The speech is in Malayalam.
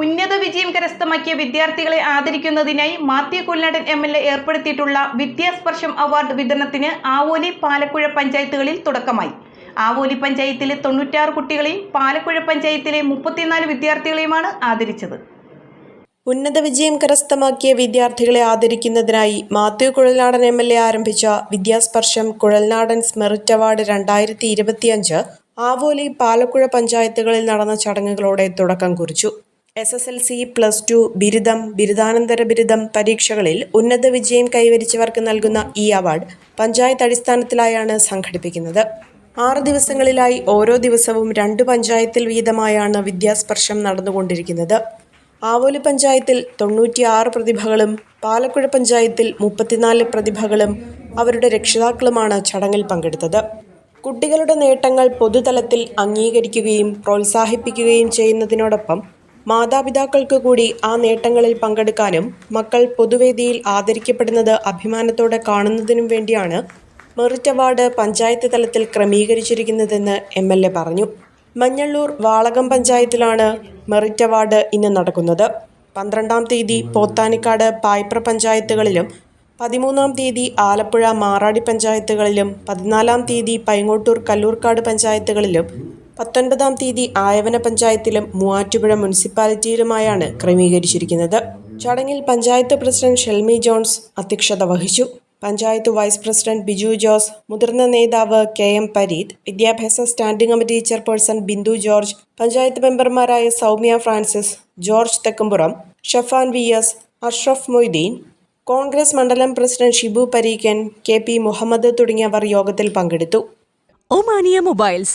ഉന്നത വിജയം കരസ്ഥമാക്കിയ വിദ്യാർത്ഥികളെ ആദരിക്കുന്നതിനായി Mathew Kuzhalnadan M L A ഏർപ്പെടുത്തിയിട്ടുള്ള വിദ്യാസ്പർശം award വിതരണത്തിന് ആവോലി പാലക്കുഴ പഞ്ചായത്തുകളിൽ തുടക്കമായി. ആവോലി പഞ്ചായത്തിലെ തൊണ്ണൂറ്റാറ് കുട്ടികളെയും പാലക്കുഴ പഞ്ചായത്തിലെ മുപ്പത്തിനാല് വിദ്യാർത്ഥികളെയുമാണ് ആദരിച്ചത്. ഉന്നത വിജയം കരസ്ഥമാക്കിയ വിദ്യാർത്ഥികളെ ആദരിക്കുന്നതിനായി Mathew Kuzhalnadan M L A ആരംഭിച്ച വിദ്യാസ്പർശം കുഴൽനാടൻ സ്മെറിറ്റ് അവാർഡ് രണ്ടായിരത്തി ഇരുപത്തിയഞ്ച് ആവോലി പാലക്കുഴ പഞ്ചായത്തുകളിൽ നടന്ന ചടങ്ങുകളോടെ തുടക്കം കുറിച്ചു. S S L C plus two ബിരുദം ബിരുദാനന്തര ബിരുദം പരീക്ഷകളിൽ ഉന്നത വിജയം കൈവരിച്ചവർക്ക് നൽകുന്ന ഈ അവാർഡ് പഞ്ചായത്ത് അടിസ്ഥാനത്തിലായാണ് സംഘടിപ്പിക്കുന്നത്. ആറ് ദിവസങ്ങളിലായി ഓരോ ദിവസവും രണ്ട് പഞ്ചായത്തിൽ വീതമായാണ് വിദ്യാസ്പർശം നടന്നുകൊണ്ടിരിക്കുന്നത്. ആവോലി പഞ്ചായത്തിൽ തൊണ്ണൂറ്റിയാറ് പ്രതിഭകളും പാലക്കുഴ പഞ്ചായത്തിൽ മുപ്പത്തിനാല് പ്രതിഭകളും അവരുടെ രക്ഷിതാക്കളുമാണ് ചടങ്ങിൽ പങ്കെടുത്തത്. കുട്ടികളുടെ നേട്ടങ്ങൾ പൊതുതലത്തിൽ അംഗീകരിക്കുകയും പ്രോത്സാഹിപ്പിക്കുകയും ചെയ്യുന്നതിനോടൊപ്പം മാതാപിതാക്കൾക്ക് കൂടി ആ നേട്ടങ്ങളിൽ പങ്കെടുക്കാനും മക്കൾ പൊതുവേദിയിൽ ആദരിക്കപ്പെടുന്നത് അഭിമാനത്തോടെ കാണുന്നതിനും വേണ്ടിയാണ് മെറിറ്റ് അവാർഡ് പഞ്ചായത്ത് തലത്തിൽ ക്രമീകരിച്ചിരിക്കുന്നതെന്ന് എം എൽ എ പറഞ്ഞു. മഞ്ഞള്ളൂർ വാളകം പഞ്ചായത്തിലാണ് മെറിറ്റ് അവാർഡ് ഇന്ന് നടക്കുന്നത്. പന്ത്രണ്ടാം തീയതി പോത്താനിക്കാട് പായ്പ്ര പഞ്ചായത്തുകളിലും പതിമൂന്നാം തീയതി ആലപ്പുഴ മാറാടി പഞ്ചായത്തുകളിലും പതിനാലാം തീയതി പൈങ്ങോട്ടൂർ കല്ലൂർക്കാട് പഞ്ചായത്തുകളിലും പത്തൊൻപതാം തീയതി ആയവന പഞ്ചായത്തിലും മൂവാറ്റുപുഴ മുനിസിപ്പാലിറ്റിയിലുമായാണ് ക്രമീകരിച്ചിരിക്കുന്നത്. ചടങ്ങിൽ പഞ്ചായത്ത് പ്രസിഡന്റ് ഷെൽമി ജോൺസ് അധ്യക്ഷത വഹിച്ചു. പഞ്ചായത്ത് വൈസ് പ്രസിഡന്റ് ബിജു ജോസ് മുതിർന്ന നേതാവ് കെ എം പരീത് വിദ്യാഭ്യാസ standing committee chairperson Bindu George panchayat മെമ്പർമാരായ സൗമ്യ ഫ്രാൻസിസ് ജോർജ് തെക്കുംപുറം ഷഫാൻ വി എസ് അഷ്റഫ് മൊയ്തീൻ കോൺഗ്രസ് മണ്ഡലം president Shibu Pareekkan K P Muhammad തുടങ്ങിയവർ യോഗത്തിൽ പങ്കെടുത്തു. Omania mobiles